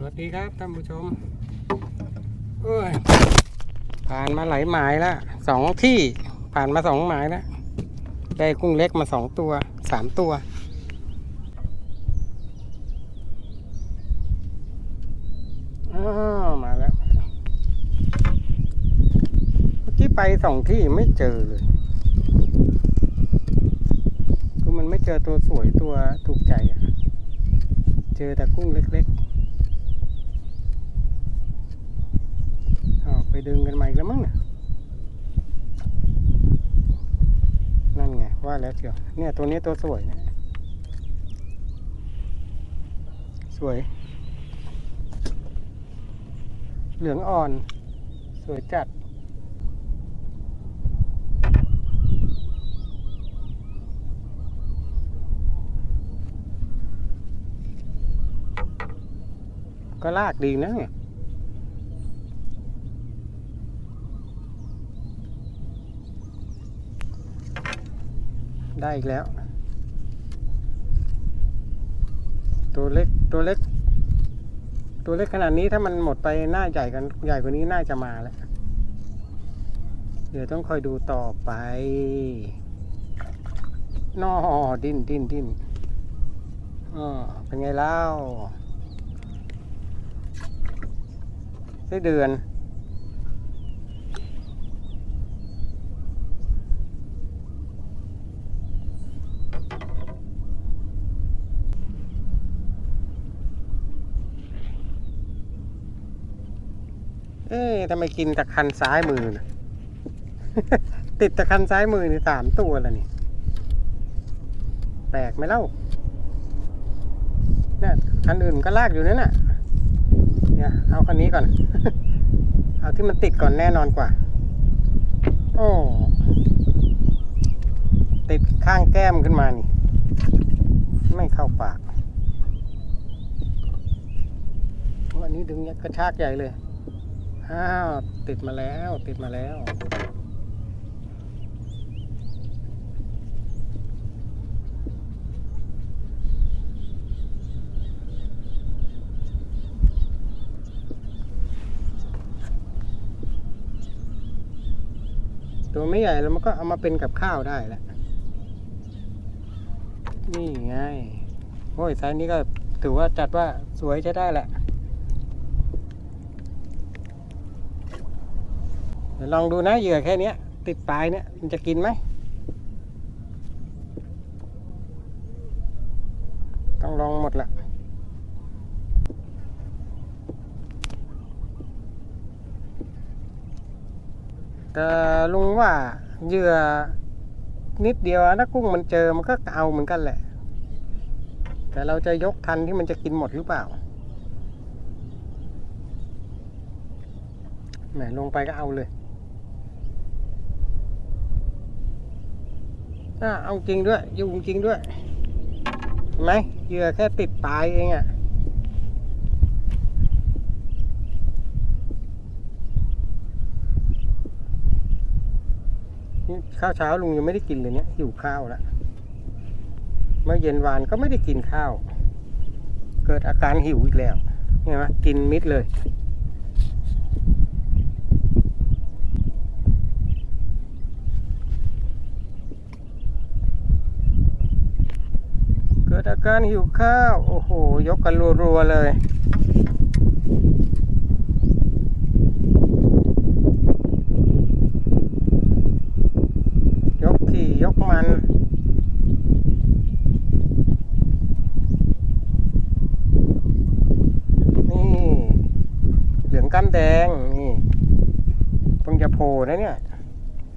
สวัสดีครับท่านผู้ชมเอ้ยผ่านมาหลายหมายแล้วสองที่ผ่านมาสองหมายแล้วได้กุ้งเล็กมาสองตัวสามตัว อ้าวมาแล้วเมื่อกี้ไปสองที่ไม่เจอเลย คือมันไม่เจอตัวสวยตัวถูกใจอะเจอแต่กุ้งเล็ก ๆอาวไป ดึงกันมาอีกแล้วมั้งนี่ยนั่นไงว่าแล้วเชียวเนี่ยตัวนี้ตัวสวยนี่ยสวย เหลืองอ่อน สวยจัดก็ลากดีนะเนี่ย ได้อีกแล้ว ตัวเล็กตัวเล็ก ตัวเล็กขนาดนี้ถ้ามันหมดไปหน้าใหญ่กันใหญ่กว่านี้น่าจะมาแล้ว เดี๋ยวต้องคอยดูต่อไปนอดิ้นดิ้นดิ้นอ๋อเป็นไงเล่าได้เดือน เอ๊ะทำไมกินตะคันซ้ายมือนะติดตะคันซ้ายมือนี่สามตัวแล้วนี่ แปลกไหมเล่าเนี่ยคันอื่นก็ลากอยู่นั่นน่ะ เนี่ยเอาคันนี้ก่อน เอาที่มันติดก่อนแน่นอนกว่า โอ้ติดข้างแก้มขึ้นมานี่ ไม่เข้าปากวันนี้ดึงกระชากใหญ่เลย อ้าว ติดมาแล้ว ติดมาแล้ว ตัวไม่ใหญ่แล้วมันก็เอามาเป็นกับข้าวได้แหละ นี่ไง โอ้ยไซส์นี้ก็ถือว่าจัดว่าสวยใช้ได้แหละ เดี๋ยว ลองดูนะเหยื่อแค่เนี้ยติดปลายเนี่ยมันจะกินไหม ต้องลองหมดละแต่ลุงว่าเหยื่อนิดเดียวถ้ากุ้งมันเจอมันก็เอาเหมือนกันแหละ แต่เราจะยกทันที่มันจะกินหมดหรือเปล่าแหมลงไปก็เอาเลย อะเอาจริงด้วยยุงจริงด้วยเห็นไหมเหยื่อแค่ติดปลายเองอะ่ะนี่ข้าวเช้าลุงยังไม่ได้กินเลยเนี่ยหิวข้าวแล้วเมื่อเย็นวานก็ไม่ได้กินข้าว เกิดอาการหิวอีกแล้วเห็นไหมกินมิดเลย กิดอาการหิวข้าว โอ้โห ยกกันรัวๆเลยยกขี่ยกมัน นี่ เหลืองก้ามแดง นี่เพิ่งจะโผล่นะเนี่ย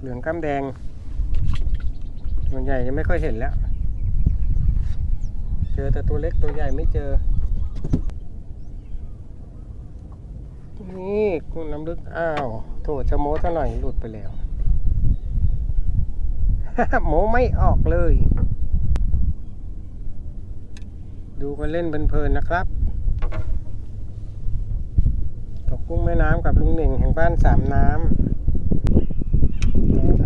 เหลืองก้ามแดงส่วนใหญ่ยังไม่ค่อยเห็นแล้ว เจอแต่ตัวเล็กตัวใหญ่ไม่เจอ นี่กุ้งน้ำลึกอ้าว โถจะโม้ซะหน่อยหลุดไปแล้วโมไม่ออกเลย ดูกันเล่นเพลินๆนะครับ ตกกุ้งแม่น้ำกับลุงเหน่งแห่งบ้านสามน้ำ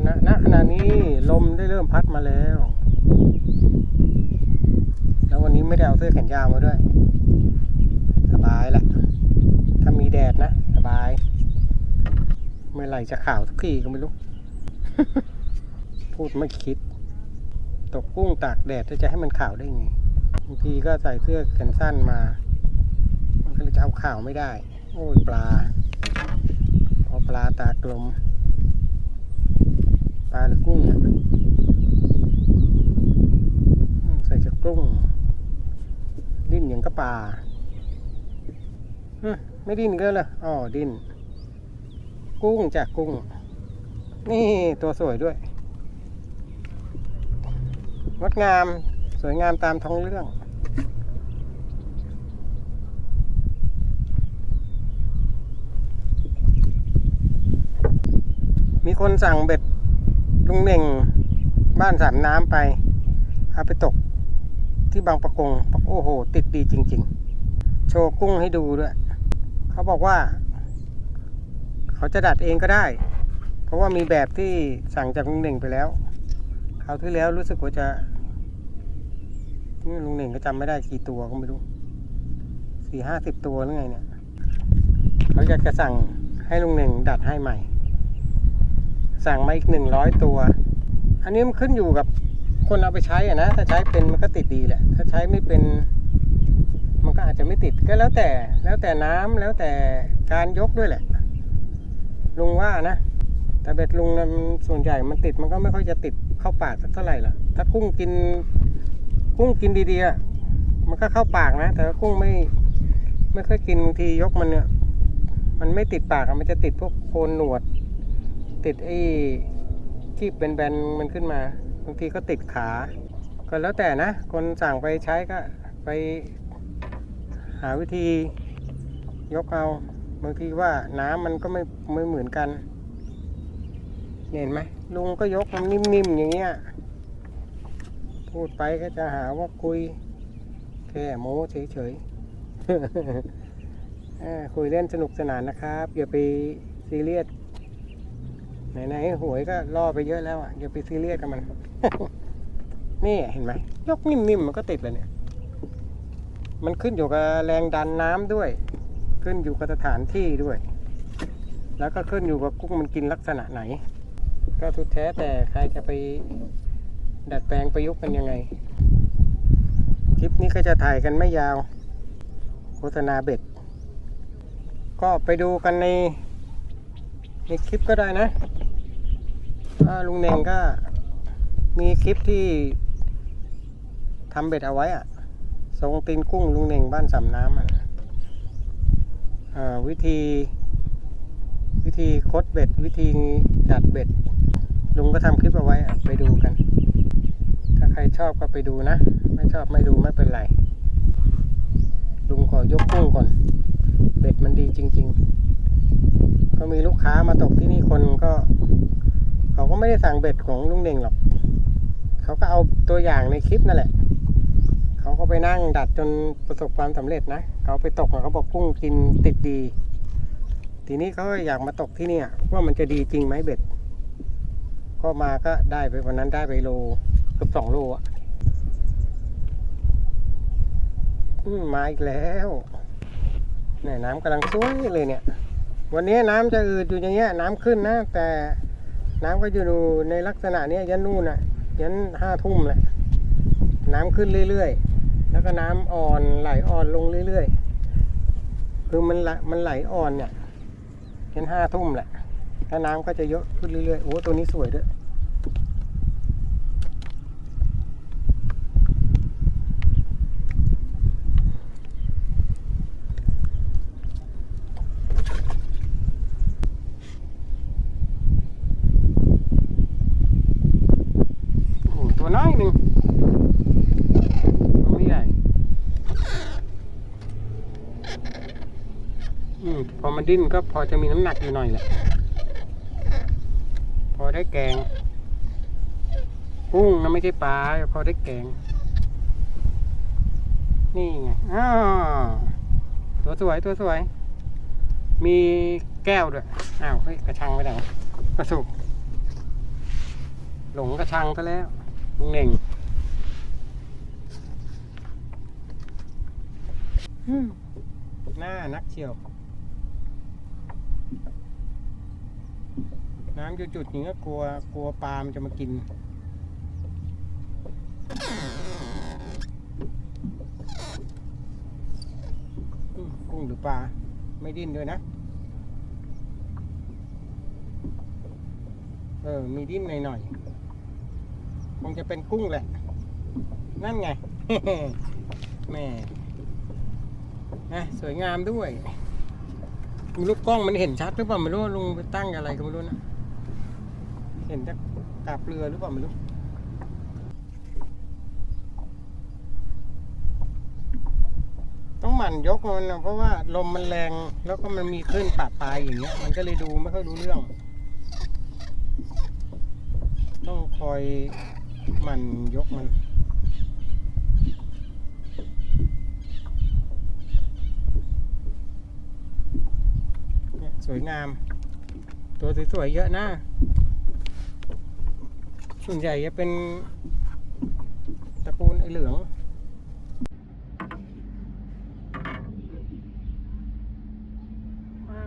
ณณขณะนี้ลมได้เริ่มพัดมาแล้ว แล้ววันนี้ไม่ได้เอาเสื้อแขนยาวมาด้วย สบายละมีแดดนะ สบาย เมื่อไหร่จะข่าวทุกทีก็ไม่รู้ พูดไม่คิด ตกกุ้งตากแดดจะให้มันข่าวได้ไงบางทีก็ใส่เสื้อแขนสั้นมา มันก็จะเอาข่าวไม่ได้ โอ้ยปลา พอปลาตากลม ปลาหรือกุ้งเนี่ยใส่จะกุ้ง ยงก็ปลาไม่ดิ้นก็เลยอ๋อดิ้น กุ้งจากกุ้ง นี่ตัวสวยด้วย งดงาม สวยงามตามท้องเรื่องมีคนสั่งเบ็ดลุงเน่งบ้านสามน้ำไป เอาไปตก ที่บางประกงโอ้โห ติดดีจริง ๆ โชว์กุ้งให้ดูด้วย เขาบอกว่า เขาจะดัดเองก็ได้ เพราะว่ามีแบบที่สั่งจากลุงเน่งไปแล้วคราวที่แล้วรู้สึกว่าจะนี่ลุงเน่งก็จำไม่ได้กี่ตัวก็ไม่รู้สี่ห้าสิบตัวหรือไงเนี่ยเขาอยากจะสั่งให้ลุงเน่งดัดให้ใหม่ สั่งมาอีกหนึ่งร้อยตัว อันนี้มันขึ้นอยู่กับ คนเอาไปใช้อะนะถ้าใช้เป็นมันก็ติดดีแหละ ถ้าใช้ไม่เป็น มันก็อาจจะไม่ติดก็แล้วแต่แล้วแต่น้ำแล้วแต่การยกด้วยแหละ ลุงว่านะแต่เบ็ดลุงนะส่วนใหญ่มันติดมันก็ไม่ค่อยจะติดเข้าปากสักเท่าไหร่ล่ะ ถ้ากุ้งกิน กุ้งกินดีๆอะมันก็เข้าปากนะ แต่กุ้งไม่ ไม่ค่อยกินบางทียกมันเนี่ยมันไม่ติดปากมันจะติดพวกโคนหนวด ติดไอ้ที่เป็นแบนมันขึ้นมา บางทีก็ติดขา ก็แล้วแต่นะ คนสั่งไปใช้ก็ไปหาวิธียกเอา บางทีว่าน้ำมันก็ไม่ไม่เหมือนกันเห็นไหมลุงก็ยกมันนิ่มๆอย่างเงี้ย พูดไปก็จะหาว่าคุยแค่โม้เฉยๆคุยเล่นสนุกสนานนะครับ อย่าไปซีเรียส ไหนๆหวยก็ล่อไปเยอะแล้วอะอย่าไปซีเรียสกับมัน นี่เห็นไหมยกนิ่มๆมันก็ติดเลยเนี่ย มันขึ้นอยู่กับแรงดันน้ำด้วย ขึ้นอยู่กับสถานที่ด้วย แล้วก็ขึ้นอยู่กับกุ้งมันกินลักษณะไหน ก็ทุกแท้แต่ใครจะไปดัดแปลงประยุกต์กันยังไง คลิปนี้ก็จะถ่ายกันไม่ยาว โฆษณาเบ็ด ก็ไปดูกันในในคลิปก็ได้นะ ลุงเน่งก็มีคลิปที่ทำเบ็ดเอาไว้อะทรงตีนกุ้งลุงเน่งบ้านสำน้ำอะอ่าวิธี วิธีคดเบ็ด วิธีดัดเบ็ด ลุงก็ทำคลิปเอาไว้อะไปดูกัน ถ้าใครชอบก็ไปดูนะ ไม่ชอบไม่ดูไม่เป็นไร ลุงขอยกกุ้งก่อน เบ็ดมันดีจริง ๆ ก็มีลูกค้ามาตกที่นี่คนก็ เขาก็ไม่ได้สั่งเบ็ดของลุงเน่งหรอก เขาก็เอาตัวอย่างในคลิปนั่นแหละ เขาก็ไปนั่งดัดจนประสบความสำเร็จนะ เขาไปตกเขาบอกกุ้งกินติดดี ทีนี้เขาอยากมาตกที่เนี่ยว่ามันจะดีจริงไหมเบ็ด ก็มาก็ได้ไปวันนั้นได้ไปโลเกือบสองโลอะมมาอีกแล้วเนี่ยน้ำกำลังสวยเลยเนี่ย วันนี้น้ำจะอืดอยู่อย่างเงี้ย น้ำขึ้นนะ แต่ น้ำก็อยู่ในลักษณะเนี้ยันนู่นอะ ยันห้าทุ่มแหละน้ำขึ้นเรื่อยๆ แล้วก็น้ำอ่อนไหลอ่อนลงเรื่อยๆ คือมันไหลมันไหลอ่อนเนี่ยยันห้าทุ่มแหละแล้วน้ำก็จะเยอะขึ้นเรื่อยๆ โอ้ตัวนี้สวยด้วย โอ้โหตัวน้อยหนึ่งตัวไม่ใหญ่ อืมพอมัน ดิ้นก็พอจะมีน้ำหนักอยู่หน่อยแหละ พอได้แกงกุ้งนะไม่ใช่ปลาพอได้แกง นี่ไงอ้าตัวสวยตัวสวย มีแก้วด้วย อ้าวเฮ้ยกระชังไปไหนกระสุกหลงกระชังซะแล้วลุงเน่งหน้านักเชียว น้ำจุดๆนี้ก็กลัวกลัวปลามันจะมากิน กุ้งหรือปลา ไม่ดิ้นด้วยนะ เออ มีดิ้นหน่อยๆ คงจะเป็นกุ้งแหละ นั่นไง แม่นะสวยงามด้วยลูกกล้องมันเห็นชัดหรือเปล่าไม่รู้ลุงไปตั้งอะไรก็ไม่รู้นะ เห็นจากกาบเรือหรือเปล่าไม่รู้ต้องหมั่นยกมันนะเพราะว่าลมมันแรงแล้วก็มันมีคลื่นปะปลายอย่างเงี้ย มันก็เลยดูไม่ค่อยรู้เรื่อง ต้องคอยหมั่นยกมันเนี่ยสวยงาม ตัวสวยๆเยอะนะ ส่วนใหญ่จะเป็นตระกูลไอเหลือง อ่า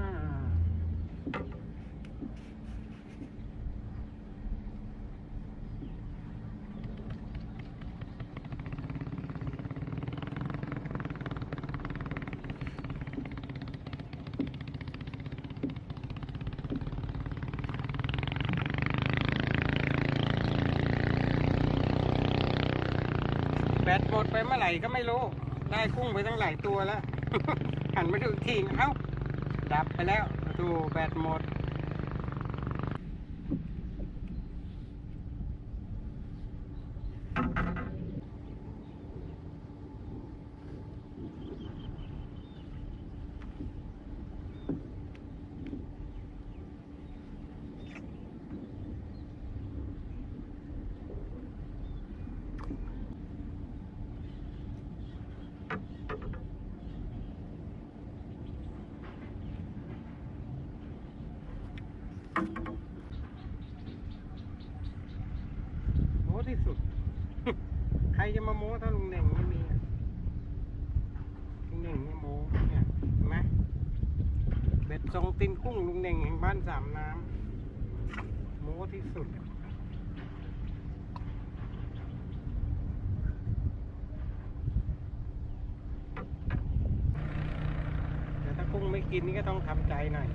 แบตหมดไป เมื่อไหร่ก็ไม่รู้ ได้กุ้งไปตั้งหลายตัวแล้ว หันมาดูอีกทีเอ้า ดับไปแล้วดูแบตหมด โม้ที่สุด ใครจะมาโม้ถ้าลุงเหน่งไม่มีลุงเหน่งไม่โม้เนี่ยเห็นไหมเบ็ดทรงตินกุ้งลุงเหน่งแห่งบ้านสามน้ำโม้ที่สุดแต่ถ้ากุ้งไม่กินนี่ก็ต้องทำใจหน่อย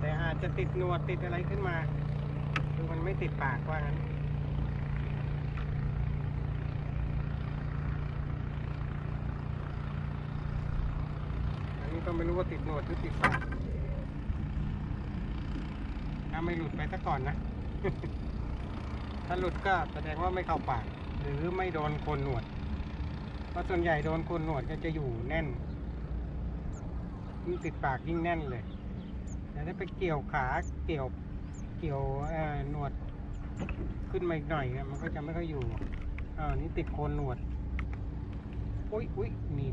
แต่อาจจะติดหนวดติดอะไรขึ้นมา คือมันไม่ติดปากว่างั้นอันนี้ก็ไม่รู้ว่าติดหนวดหรือติดปากถ้าไม่หลุดไปซะก่อนนะ ถ้าหลุดก็แสดงว่าไม่เข้าปาก หรือไม่โดนโคนหนวด เพราะส่วนใหญ่โดนโคนหนวดก็จะอยู่แน่นยิ่งติดปากยิ่งแน่นเลย แต่ถ้ไปเกี่ยวขาเกี่ยวเกี่ยวหนวดขึ้นมาอีกหน่อยมันก็จะไม่ค่อยอยู่อ่านี่ติดโคนหนวดอุ้ยอุ้ยนี่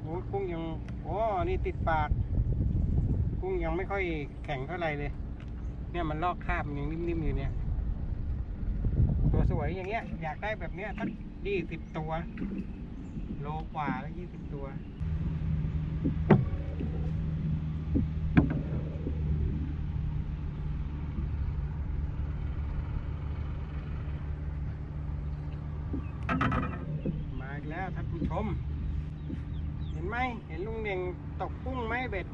โอ้กุ้งยังโอ้นี่ติดปาก กุ้งยังไม่ค่อยแข็งเท่าไหร่เลย เนี่ยมันลอกคราบมันยังนิ่มๆอยู่เนี่ย ตัวสวยอย่างเงี้ย อยากได้แบบเนี้ยสักยี่สิบตัว โลกว่าแล้วยี่สิบตัว มาอีกแล้วท่านผู้ชม เห็นไหมเห็นลุงเน่ง ตกกุ้งไหมเบ็ด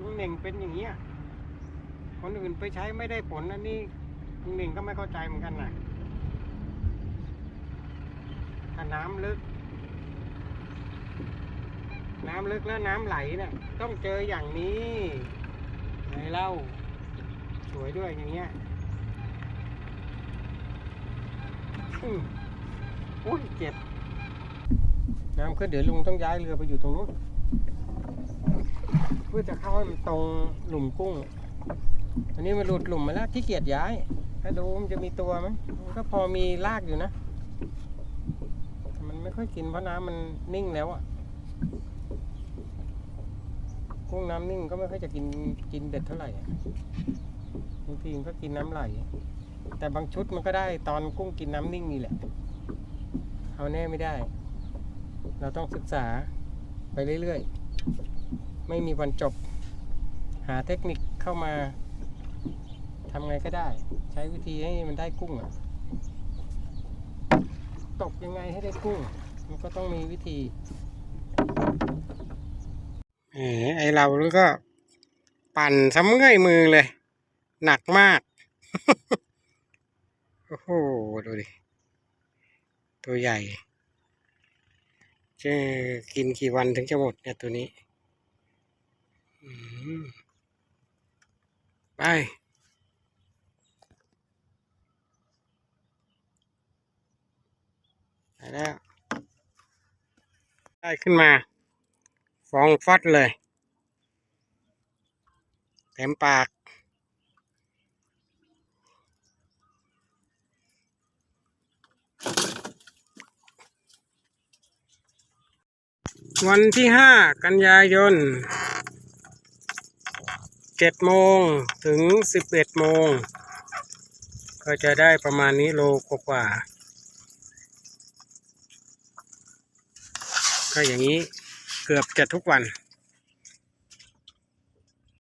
ลุงเน่งเป็นอย่างเงี้ยคนอื่นไปใช้ไม่ได้ผลอันนี้ลุงเน่งก็ไม่เข้าใจเหมือนกันนะถ้าน้ำลึก น้ำลึกแล้วน้ำไหลเนี่ยต้องเจออย่างนี้ไงเล่า สวยด้วยอย่างเงี้ยอุ้ยเจ็บ น้ำขึ้นเดี๋ยวลุงต้องย้ายเรือไปอยู่ตรงนู้น เพื่อจะเข้าให้มันตรงหลุมกุ้ง อันนี้มันหลุดหลุมมาแล้วขี้เกียจย้าย ถ้าดูมันจะมีตัวไหมมันก็พอมีรากอยู่นะ มันไม่ค่อยกินเพราะน้ำมันนิ่งแล้วอะกุ้งน้ำนิ่งก็ไม่ค่อยจะกินกินเบ็ดเท่าไหร่บางทีมันก็กินน้ำไหล แต่บางชุดมันก็ได้ตอนกุ้งกินน้ำนิ่งนี่แหละ เอาแน่ไม่ได้ เราต้องศึกษาไปเรื่อยๆ ไม่มีวันจบ หาเทคนิคเข้ามาทำไงก็ได้ ใช้วิธีให้มันได้กุ้งอะตกยังไงให้ได้กุ้ง มันก็ต้องมีวิธีแหมไอเราแล้วก็ ปั่นซะเมื่อยมือเลย หนักมาก โอ้โห ดูดิ ตัวใหญ่จะกินกี่วันถึงจะหมดเนี่ยตัวนี้ ไปไปแล้วได้ขึ้นมา ฟองฟัดเลย เต็มปากวันที่ห้ากันยายน เจ็ดโมงถึงสิบเอ็ดโมงก็จะได้ประมาณนี้โลกว่าก็อย่างนี้เกือบจะทุกวัน